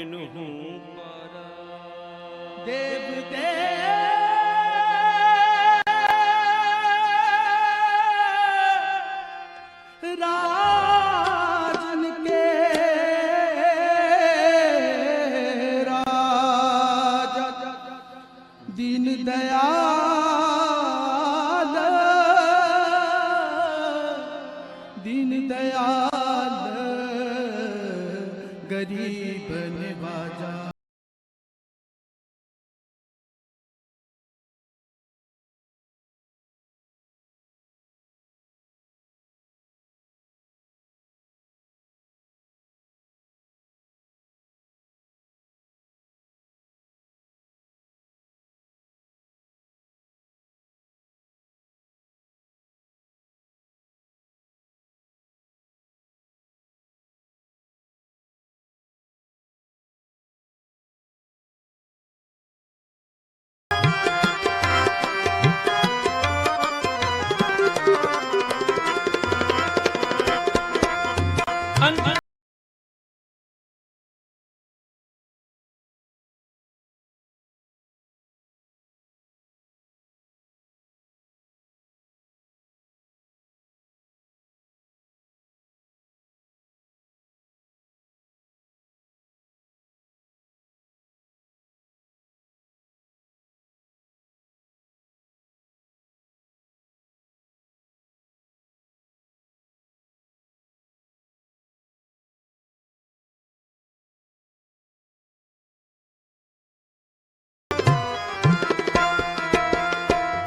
बिनु देव देव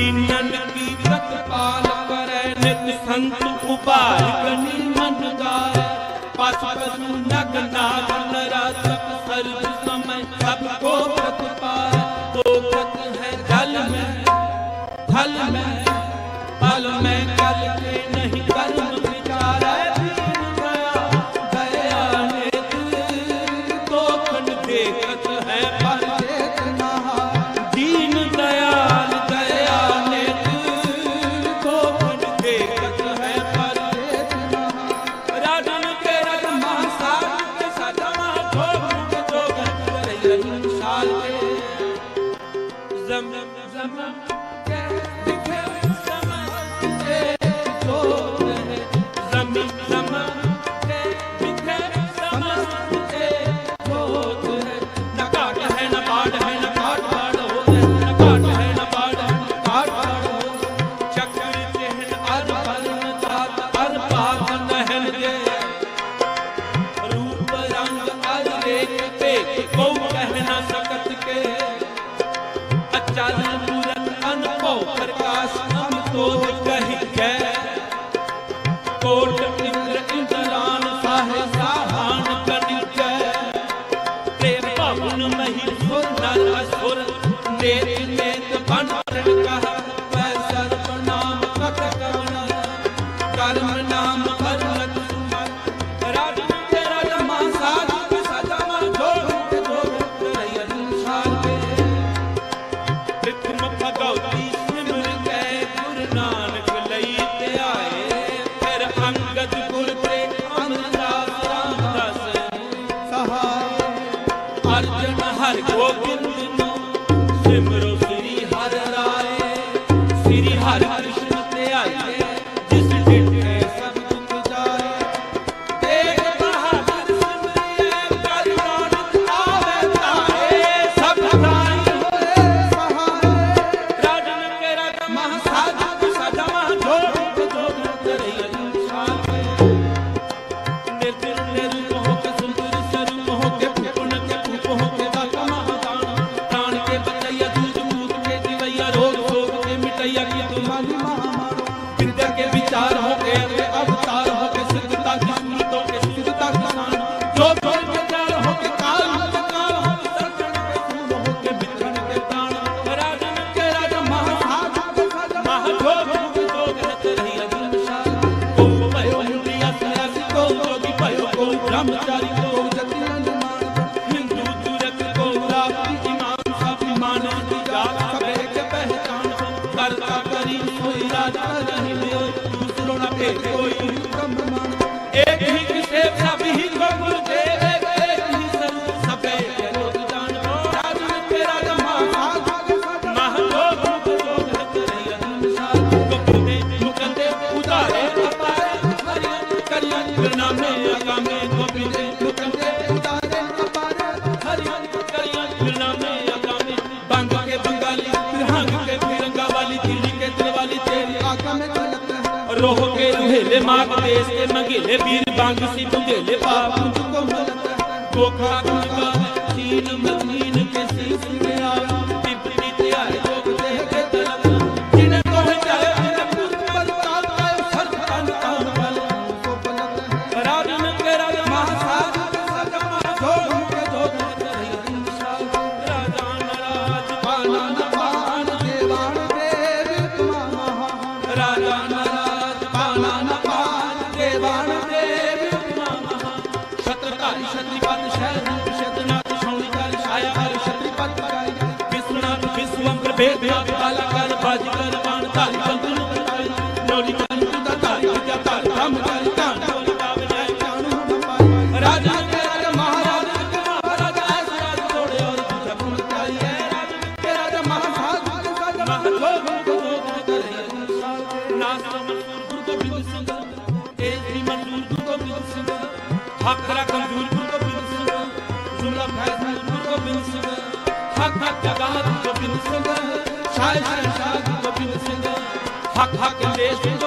ਦੀਨਨ ਕੀਰਤ ਪਾਲ ਕਰੈ ਨਿਤ ਸੰਤ ਉਭਾਰ ਗਨੀ ਮਨ ਦਾ ਪਸ ਪਸੂ ਨਗ ਨਾਗ कैया की तुम्हारी महामारो विद्या के विचार ਮਾਗ ਦੇਸ ਤੇ ਮੰਗੇਲੇ ਵੀਰ ਬੰਗ ਸੀ ਬੁੰਦੇਲੇ ਪਾਪ ਨੂੰ ਕੋ ਮਲਤ ਕੋਖਾ ਕੁੰਗਾ ਸੀਨ ਮੰਗੀ ਸਾਧ ਗੋਬਿੰਦ ਸਿੰਘ ਸ਼ਾਇਦ ਸਾਈ ਸਾਧ ਗੋਬਿੰਦ ਸਿੰਘ ਹੱਕ ਹੱਕ ਦੇਸ਼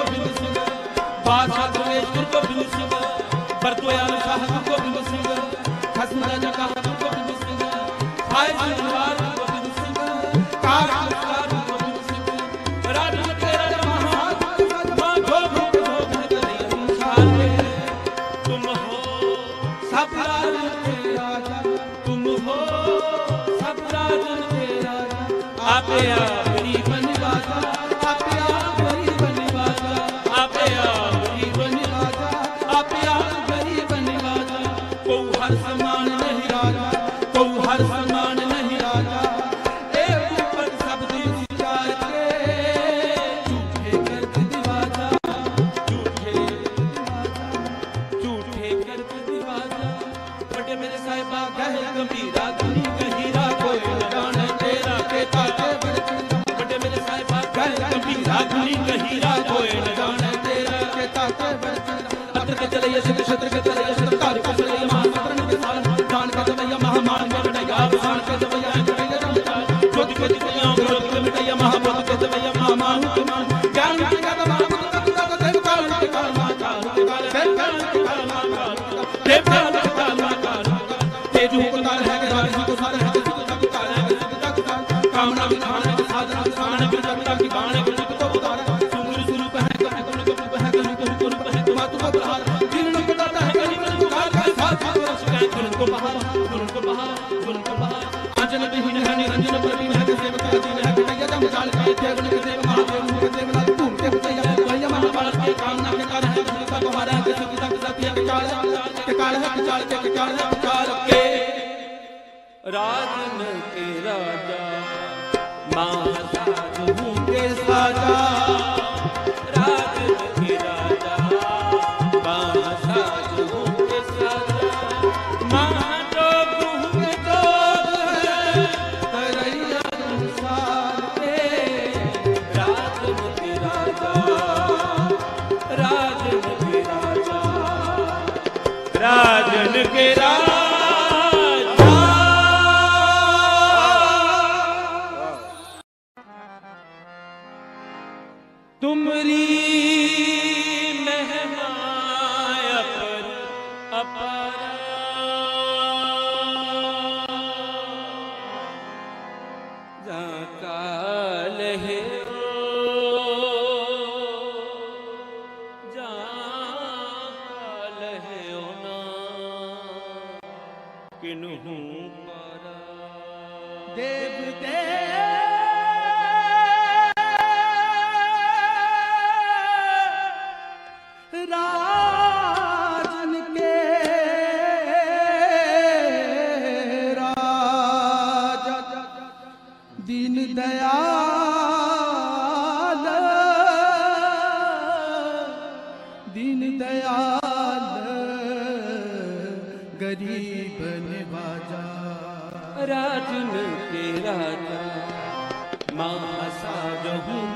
सागर मां असां जो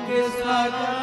के सागर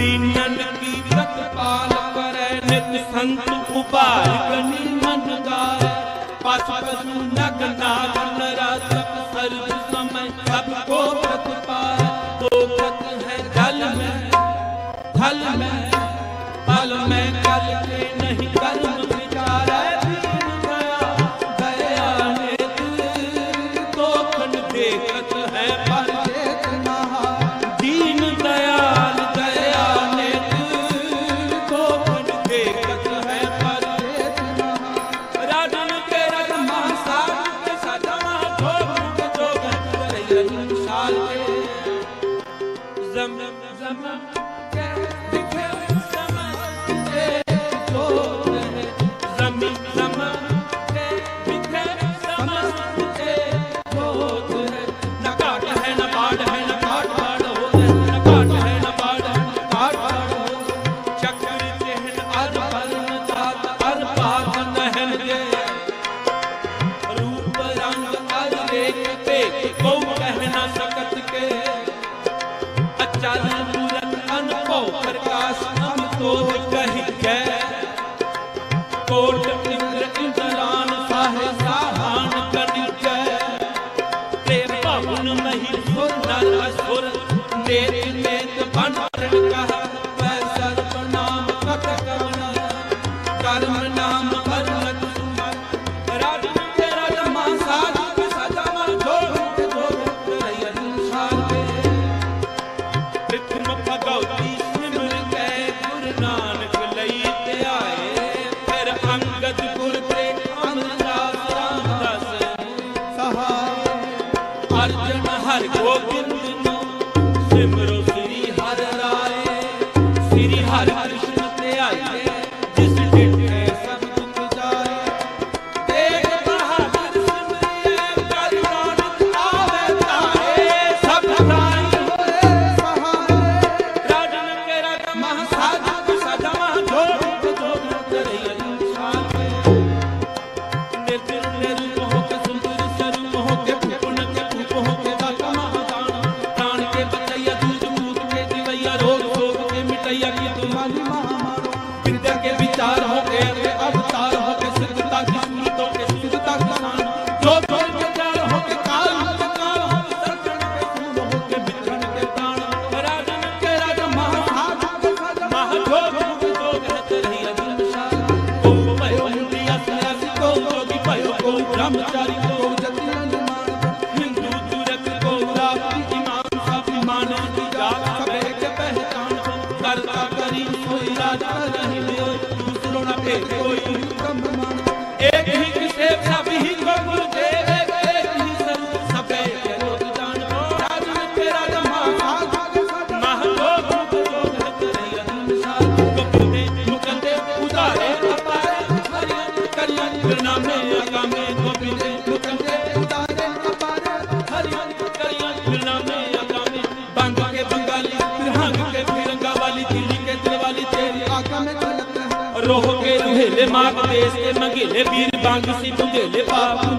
तीनन की पत पाल करे नित संत उपाल गनि मन गाए पशु पशु नग नाग नरा सब सर्व समय सबको प्रतिपाल तो है जल में थल में फल में papa.